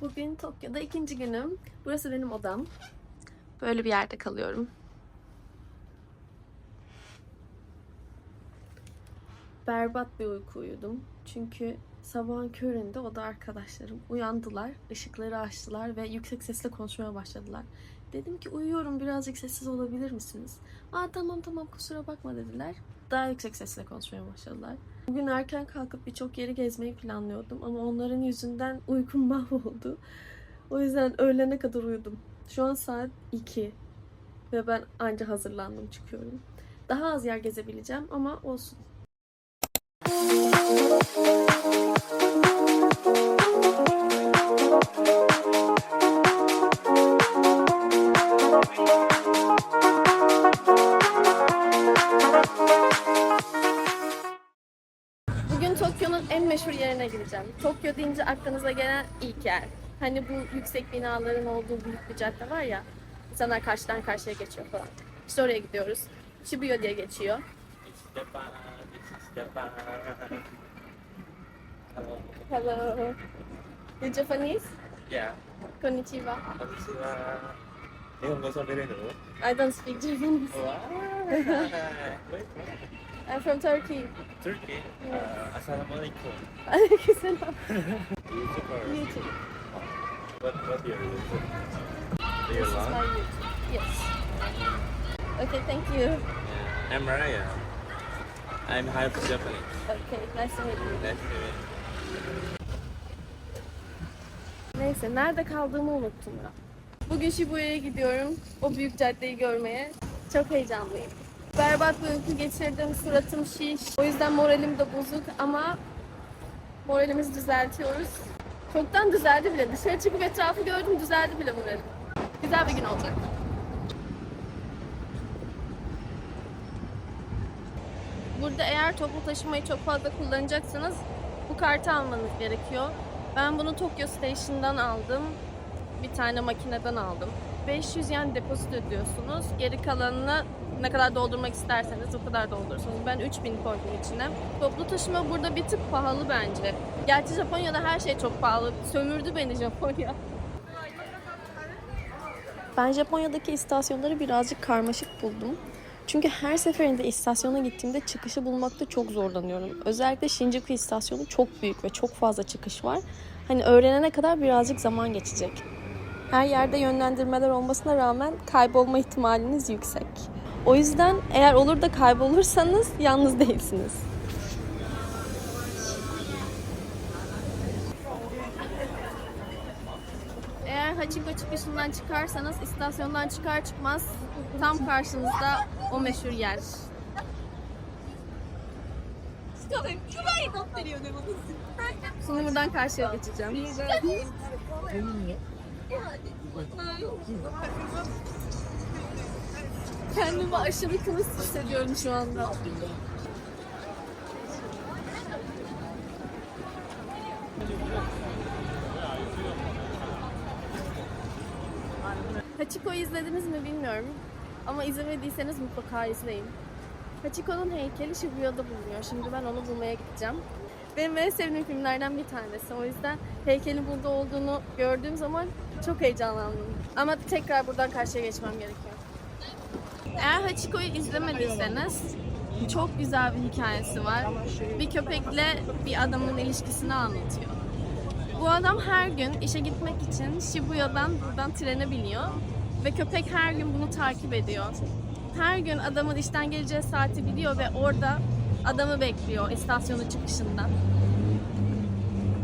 Bugün Tokyo'da ikinci günüm. Burası benim odam. Böyle bir yerde kalıyorum. Berbat bir uyku uyudum. Çünkü sabahın köründe oda arkadaşlarım uyandılar, ışıkları açtılar ve yüksek sesle konuşmaya başladılar. Dedim ki uyuyorum birazcık sessiz olabilir misiniz? Aa tamam tamam kusura bakma dediler. Daha yüksek sesle konuşmaya başladılar. Bugün erken kalkıp birçok yeri gezmeyi planlıyordum ama onların yüzünden uykum mahvoldu. O yüzden öğlene kadar uyudum. Şu an saat 2 ve ben anca hazırlandım çıkıyorum. Daha az yer gezebileceğim ama olsun. meşhur yerine gideceğim. Tokyo deyince aklınıza gelen ilk yer. Hani bu yüksek binaların olduğu büyük bir cadde var ya. İnsanlar karşıdan karşıya geçiyor falan. İşte oraya gidiyoruz. Shibuya diye geçiyor. Japan, this is Japan. Hello. Hello. You Japanese? Yeah. Konnichiwa. Konnichiwa. 日本語喋れる I don't speak Japanese. I'm from Turkey. Turkey? Uh, Assalamualaikum. Aleykümselam. YouTuber. YouTube. What, what your YouTube? This Your is my love? YouTube. Yes. Okay, thank you. Yeah. I'm Ryan. I'm half Japanese. Okay, nice to meet you. Nice to meet you. Neyse, nerede kaldığımı unuttum ya. Bugün Shibuya'ya gidiyorum. O büyük caddeyi görmeye. Çok heyecanlıyım. Berbat bir uyku geçirdim. Suratım şiş. O yüzden moralim de bozuk ama moralimizi düzeltiyoruz. Çoktan düzeldi bile. Dışarı çıkıp etrafı gördüm düzeldi bile moralim. Güzel bir gün olacak. Burada eğer toplu taşımayı çok fazla kullanacaksanız bu kartı almanız gerekiyor. Ben bunu Tokyo Station'dan aldım. Bir tane makineden aldım. 500 yen depozito ödüyorsunuz. Geri kalanını ne kadar doldurmak isterseniz o kadar doldurursunuz. Ben 3000 koydum içine. Toplu taşıma burada bir tık pahalı bence. Gerçi Japonya'da her şey çok pahalı. Sömürdü beni Japonya. Ben Japonya'daki istasyonları birazcık karmaşık buldum. Çünkü her seferinde istasyona gittiğimde çıkışı bulmakta çok zorlanıyorum. Özellikle Shinjuku istasyonu çok büyük ve çok fazla çıkış var. Hani öğrenene kadar birazcık zaman geçecek. Her yerde yönlendirmeler olmasına rağmen kaybolma ihtimaliniz yüksek. O yüzden eğer olur da kaybolursanız yalnız değilsiniz. Eğer Hachiko çıkışından çıkarsanız istasyondan çıkar çıkmaz tam karşınızda o meşhur yer. Şimdi buradan karşıya geçeceğim. Kendimi aşırı kılıç hissediyorum şu anda. Hachiko'yu izlediniz mi bilmiyorum. Ama izlemediyseniz mutlaka izleyin. Hachiko'nun heykeli Shibuya'da bulunuyor. Şimdi ben onu bulmaya gideceğim. Benim en sevdiğim filmlerden bir tanesi. O yüzden heykelin burada olduğunu gördüğüm zaman çok heyecanlandım. Ama tekrar buradan karşıya geçmem gerekiyor. Eğer Hachiko'yu izlemediyseniz çok güzel bir hikayesi var. Bir köpekle bir adamın ilişkisini anlatıyor. Bu adam her gün işe gitmek için Shibuya'dan buradan trene biniyor ve köpek her gün bunu takip ediyor. Her gün adamın işten geleceği saati biliyor ve orada adamı bekliyor istasyonun çıkışında.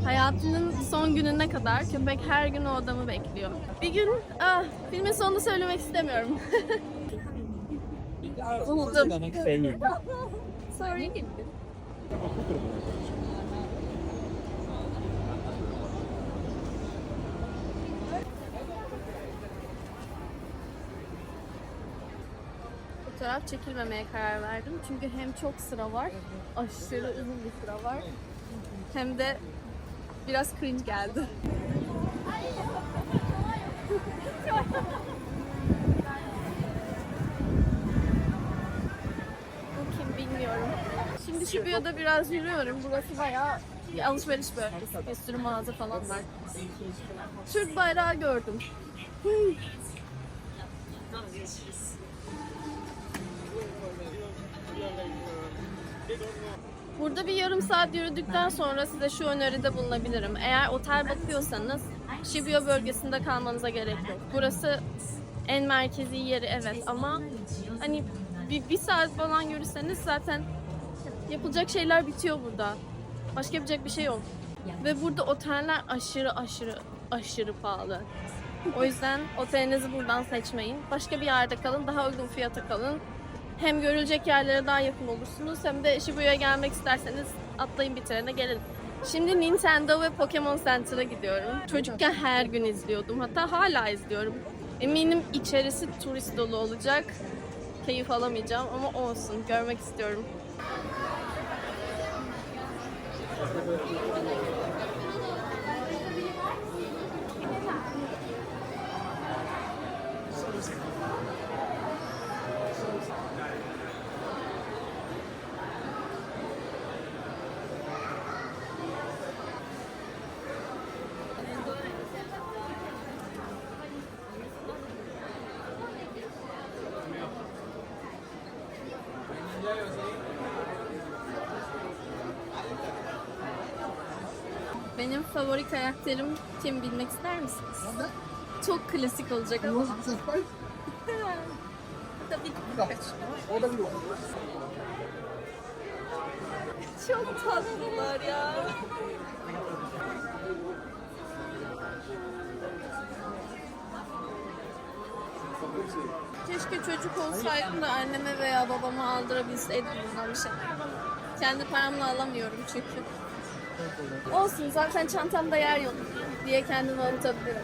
Hayatının son gününe kadar köpek her gün o adamı bekliyor. Bir gün, ah, filmin sonunu söylemek istemiyorum. Buldum. Sorry. Fotoğraf çekilmemeye karar verdim. Çünkü hem çok sıra var, aşırı uzun bir sıra var. Hem de biraz cringe geldi. bilmiyorum. Şimdi Shibuya'da biraz yürüyorum. Burası bayağı alışveriş bölgesi. Bir sürü mağaza falan var. Türk bayrağı gördüm. Burada bir yarım saat yürüdükten sonra size şu öneride bulunabilirim. Eğer otel bakıyorsanız Shibuya bölgesinde kalmanıza gerek yok. Burası en merkezi yeri evet ama hani bir, bir saat falan yürüseniz zaten yapılacak şeyler bitiyor burada. Başka yapacak bir şey yok. Ve burada oteller aşırı aşırı aşırı pahalı. O yüzden otelinizi buradan seçmeyin. Başka bir yerde kalın, daha uygun fiyata kalın. Hem görülecek yerlere daha yakın olursunuz hem de Shibuya'ya gelmek isterseniz atlayın bir trene gelin. Şimdi Nintendo ve Pokemon Center'a gidiyorum. Çocukken her gün izliyordum. Hatta hala izliyorum. Eminim içerisi turist dolu olacak. Keyif alamayacağım ama olsun. Görmek istiyorum. Benim favori karakterim kim bilmek ister misiniz? Çok klasik olacak ama. Tabii ki Pikachu. Çok tatlılar ya. Keşke çocuk olsaydım da anneme veya babama aldırabilseydim bundan bir şey. Kendi paramla alamıyorum çünkü. Olsun zaten çantamda yer yok diye kendimi avutabilirim.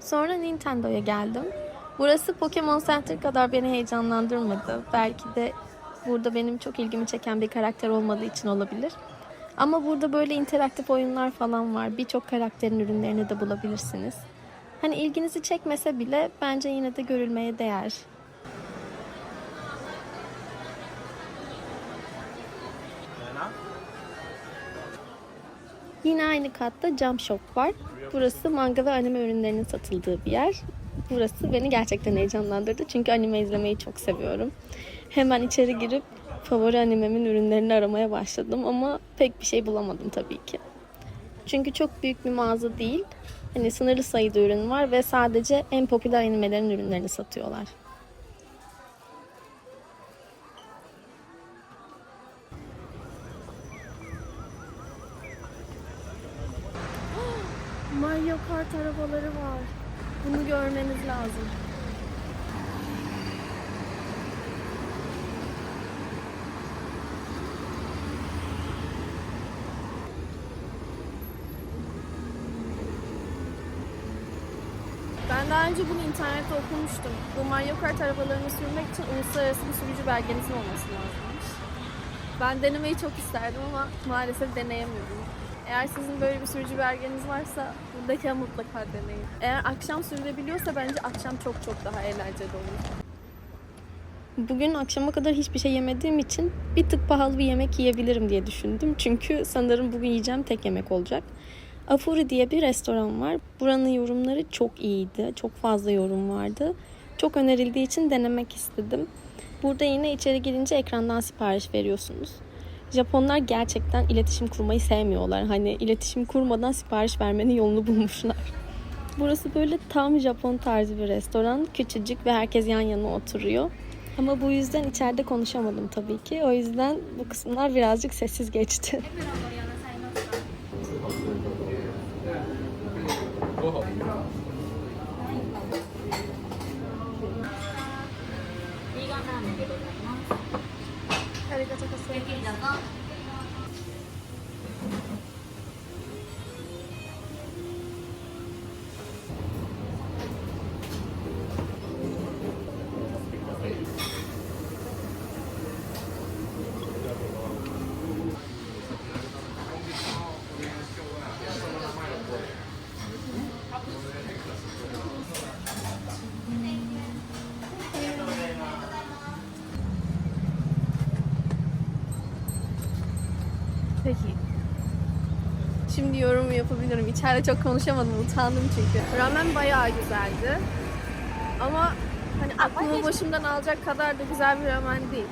Sonra Nintendo'ya geldim. Burası Pokemon Center kadar beni heyecanlandırmadı. Belki de burada benim çok ilgimi çeken bir karakter olmadığı için olabilir. Ama burada böyle interaktif oyunlar falan var. Birçok karakterin ürünlerini de bulabilirsiniz. Hani ilginizi çekmese bile bence yine de görülmeye değer. Yine aynı katta Jump Shop var. Burası manga ve anime ürünlerinin satıldığı bir yer. Burası beni gerçekten heyecanlandırdı çünkü anime izlemeyi çok seviyorum. Hemen içeri girip favori animemin ürünlerini aramaya başladım ama pek bir şey bulamadım tabii ki. Çünkü çok büyük bir mağaza değil. Hani sınırlı sayıda ürün var ve sadece en popüler animelerin ürünlerini satıyorlar. Mario Kart arabaları var. Bunu görmeniz lazım. Ben daha önce bunu internette okumuştum. Bu Mario Kart arabalarını sürmek için uluslararası bir sürücü belgenizin olması lazımmış. Ben denemeyi çok isterdim ama maalesef deneyemiyorum. Eğer sizin böyle bir sürücü belgeniz varsa buradayken mutlaka deneyin. Eğer akşam sürülebiliyorsa bence akşam çok çok daha eğlenceli olur. Bugün akşama kadar hiçbir şey yemediğim için bir tık pahalı bir yemek yiyebilirim diye düşündüm. Çünkü sanırım bugün yiyeceğim tek yemek olacak. Afuri diye bir restoran var. Buranın yorumları çok iyiydi. Çok fazla yorum vardı. Çok önerildiği için denemek istedim. Burada yine içeri girince ekrandan sipariş veriyorsunuz. Japonlar gerçekten iletişim kurmayı sevmiyorlar. Hani iletişim kurmadan sipariş vermenin yolunu bulmuşlar. Burası böyle tam Japon tarzı bir restoran. Küçücük ve herkes yan yana oturuyor. Ama bu yüzden içeride konuşamadım tabii ki. O yüzden bu kısımlar birazcık sessiz geçti. 머리가 작았어요. Şimdi yorum yapabilirim. İçeride çok konuşamadım. Utandım çünkü. Ramen bayağı güzeldi. Ama hani aklımı başımdan alacak kadar da güzel bir ramen değil.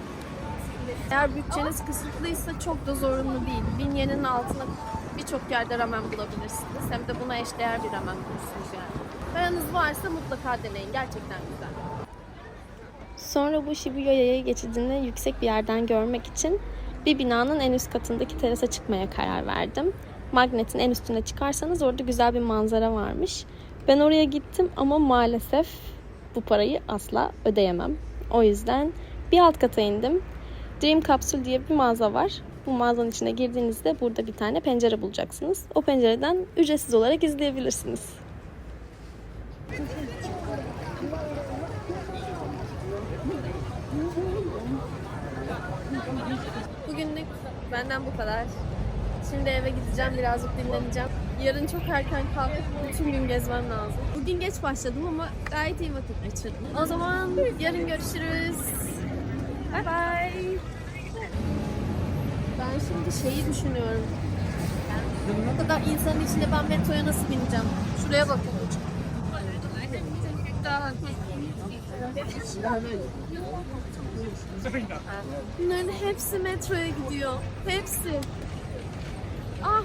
Eğer bütçeniz kısıtlıysa çok da zorunlu değil. Bin yenin altına birçok yerde ramen bulabilirsiniz. Hem de buna eşdeğer bir ramen bulursunuz yani. Paranız varsa mutlaka deneyin. Gerçekten güzel. Sonra bu Shibuya geçidini yüksek bir yerden görmek için bir binanın en üst katındaki terasa çıkmaya karar verdim. Magnetin en üstüne çıkarsanız orada güzel bir manzara varmış. Ben oraya gittim ama maalesef bu parayı asla ödeyemem. O yüzden bir alt kata indim. Dream Capsule diye bir mağaza var. Bu mağazanın içine girdiğinizde burada bir tane pencere bulacaksınız. O pencereden ücretsiz olarak izleyebilirsiniz. Bugünlük benden bu kadar. Şimdi eve gideceğim, birazcık dinleneceğim. Yarın çok erken kalkıp bütün gün gezmem lazım. Bugün geç başladım ama gayet iyi vakit geçirdim. O zaman yarın görüşürüz. Bye bye. Ben şimdi şeyi düşünüyorum. O kadar insanın içinde ben metroya nasıl bineceğim? Şuraya bakın. Bunların hepsi metroya gidiyor. Hepsi. Ah.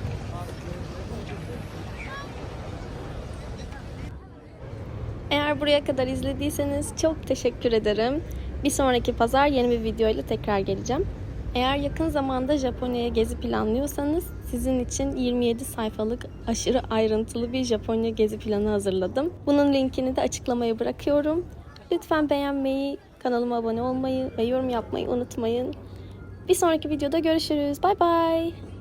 Eğer buraya kadar izlediyseniz çok teşekkür ederim. Bir sonraki pazar yeni bir video ile tekrar geleceğim. Eğer yakın zamanda Japonya'ya gezi planlıyorsanız sizin için 27 sayfalık aşırı ayrıntılı bir Japonya gezi planı hazırladım. Bunun linkini de açıklamaya bırakıyorum. Lütfen beğenmeyi, kanalıma abone olmayı ve yorum yapmayı unutmayın. Bir sonraki videoda görüşürüz. Bay bay.